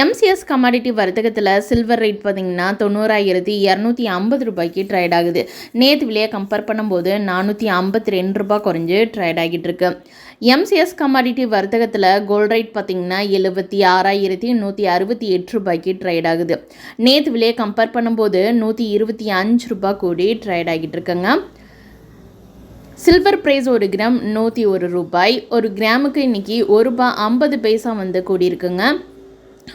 MCS commodity வர்த்தகத்தில் silver rate பார்த்திங்கன்னா தொண்ணூறாயிரத்தி இரநூத்தி ஐம்பது ரூபாய்க்கு ட்ரேட் ஆகுது. நேற்று விலையை கம்பேர் பண்ணும்போது நானூற்றி ஐம்பத்தி ரெண்டு ரூபாய் குறைஞ்சு ட்ரேட் ஆகிட்டு இருக்கு. எம்சிஎஸ் கமாடிட்டி வர்த்தகத்தில் கோல்ட் ரேட் பார்த்திங்கன்னா எழுபத்தி ஆறாயிரத்தி நூற்றி அறுபத்தி எட்டு ரூபாய்க்கு ட்ரேட் ஆகுது. நேற்று விலையை கம்பேர் பண்ணும்போது நூற்றி இருபத்தி அஞ்சு ரூபாய் கூடி ட்ரேட் ஆகிட்டு இருக்குங்க. சில்வர் ப்ரைஸ் ஒரு கிராம் நூற்றி ஒரு ரூபாய். ஒரு கிராமுக்கு இன்றைக்கி ஒரு ரூபாய் ஐம்பது பைசா வந்து கூடியிருக்குங்க.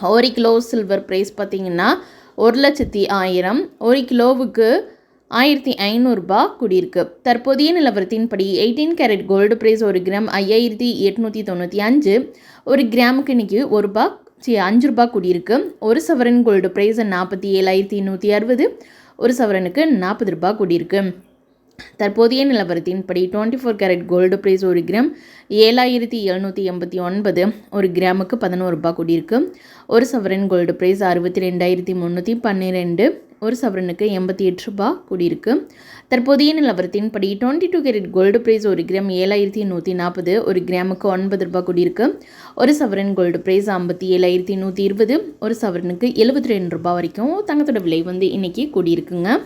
ஒரு கிலோ சில்வர் ப்ரைஸ் பார்த்திங்கன்னா ஒரு லட்சத்தி ஆயிரம். ஒரு கிலோவுக்கு ஆயிரத்தி ஐநூறுரூபா கூடியிருக்கு. தற்போதைய நிலவரத்தின்படி எயிட்டீன் கேரட் கோல்டு ப்ரைஸ் ஒரு கிராம் ஐயாயிரத்தி எட்நூற்றி தொண்ணூற்றி அஞ்சு. ஒரு கிராமுக்கு இன்றைக்கி ஒரு ரூபா சி அஞ்சு ரூபா கூடியிருக்கு. ஒரு சவரன் கோல்டு ப்ரைஸ் நாற்பத்தி ஏழாயிரத்தி நூற்றி அறுபது. ஒரு சவரனுக்கு நாற்பது ரூபா கூடியிருக்கு. தற்போதைய நிலவரத்தின்படி twenty four carat gold price ஒரு கிராம் ஏழாயிரத்தி எழுநூற்றி எண்பத்தி ஒன்பது ஒரு கிராமுக்கு பதினோரு ரூபாய் கூடியிருக்கு. ஒரு சவரன் கோல்டு ப்ரைஸ் அறுபத்தி ரெண்டாயிரத்தி முந்நூற்றி பன்னிரெண்டு ஒரு சவரனுக்கு எண்பத்தி எட்டு ரூபாய் கூடியிருக்கு. தற்போதைய நிலவரத்தின்படி twenty two carat gold price ஒரு கிராம் ஏழாயிரத்தி நூற்றி நாற்பது ஒரு கிராமுக்கு ஒன்பது ரூபாய் கூடியிருக்கு. ஒரு சவரன் கோல்டு ப்ரைஸ் ஐம்பத்தி ஏழாயிரத்தி நூற்றி இருபது ஒரு சவரனுக்கு எழுபத்தி ரெண்டு ரூபாய் வரைக்கும் தங்கத்தோட விலை வந்து இன்றைக்கி கூடியிருக்குங்க.